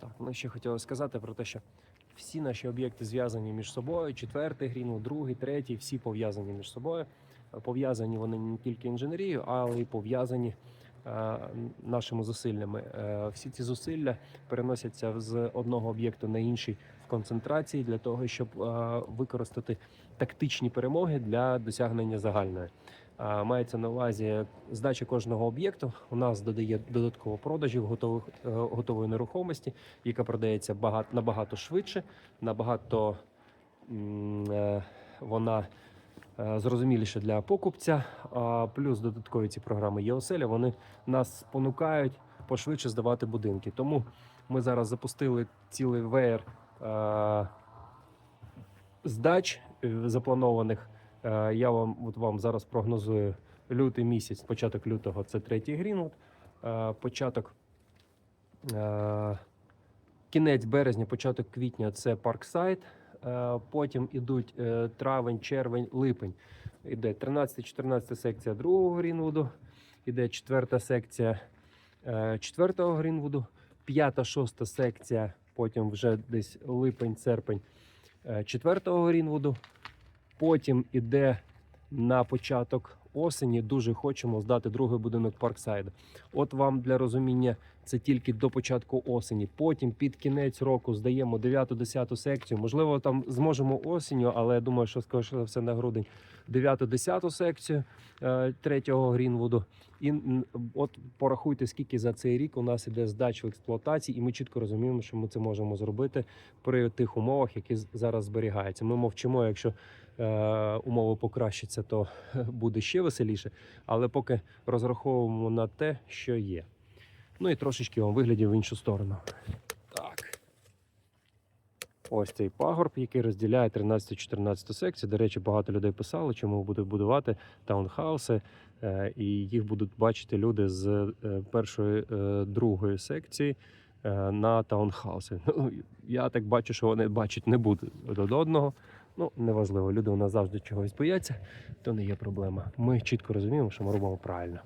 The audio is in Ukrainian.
Так, ну ще хотілося сказати про те, що всі наші об'єкти зв'язані між собою. Четвертий грінвуд, другий, третій, всі пов'язані між собою. Пов'язані вони не тільки інженерією, але й пов'язані е, нашими зусиллями. Е, всі ці зусилля переносяться з одного об'єкту на інший в концентрації для того, щоб е, використати тактичні перемоги для досягнення загальної. Мається на увазі здача кожного об'єкту. У нас додає додатково продажів готових е, готової нерухомості, яка продається багато набагато швидше, набагато е, вона е, зрозуміліша для покупця. Плюс додаткові ці програми ЄОСЕЛЯ вони нас спонукають пошвидше здавати будинки. Тому ми зараз запустили цілий веєр здач запланованих. Е, Я вам от вам зараз прогнозую лютий місяць, початок лютого це третій Грінвуд, е, початок е, кінець березня, початок квітня це Парксайд. Потім ідуть травень, червень, липень. Іде 13-14 секція другого Грінвуду, іде четверта секція е, четвертого Грінвуду, п'ята, шоста секція, потім вже десь липень, серпень е, четвертого Грінвуду. Потім іде на початок осені. Дуже хочемо здати другий будинок Парксайд. От вам для розуміння, це тільки до початку осені. Потім під кінець року здаємо 9-10 секцію. Можливо, там зможемо осінню, але я думаю, що скоріше все на грудень 9-10 секцію е, третього Грінвуду. І от порахуйте, скільки за цей рік у нас іде здач в експлуатації, і ми чітко розуміємо, що ми це можемо зробити при тих умовах, які зараз зберігаються. Ми мовчимо, якщо е, умови покращаться, то буде ще веселіше. Але поки розраховуємо на те, що є. Ну і трошечки вам виглядів в іншу сторону. Так. Ось цей пагорб, який розділяє 13-14 секцію. До речі, багато людей писали, чому будуть будувати таунхауси, е, і їх будуть бачити люди з е, першої, е, другої секції на таунхауси. Ну, я так бачу, що вони бачать не будуть один одного. Ну, неважливо, люди у нас завжди чогось бояться, то не є проблема. Ми чітко розуміємо, що ми робимо правильно.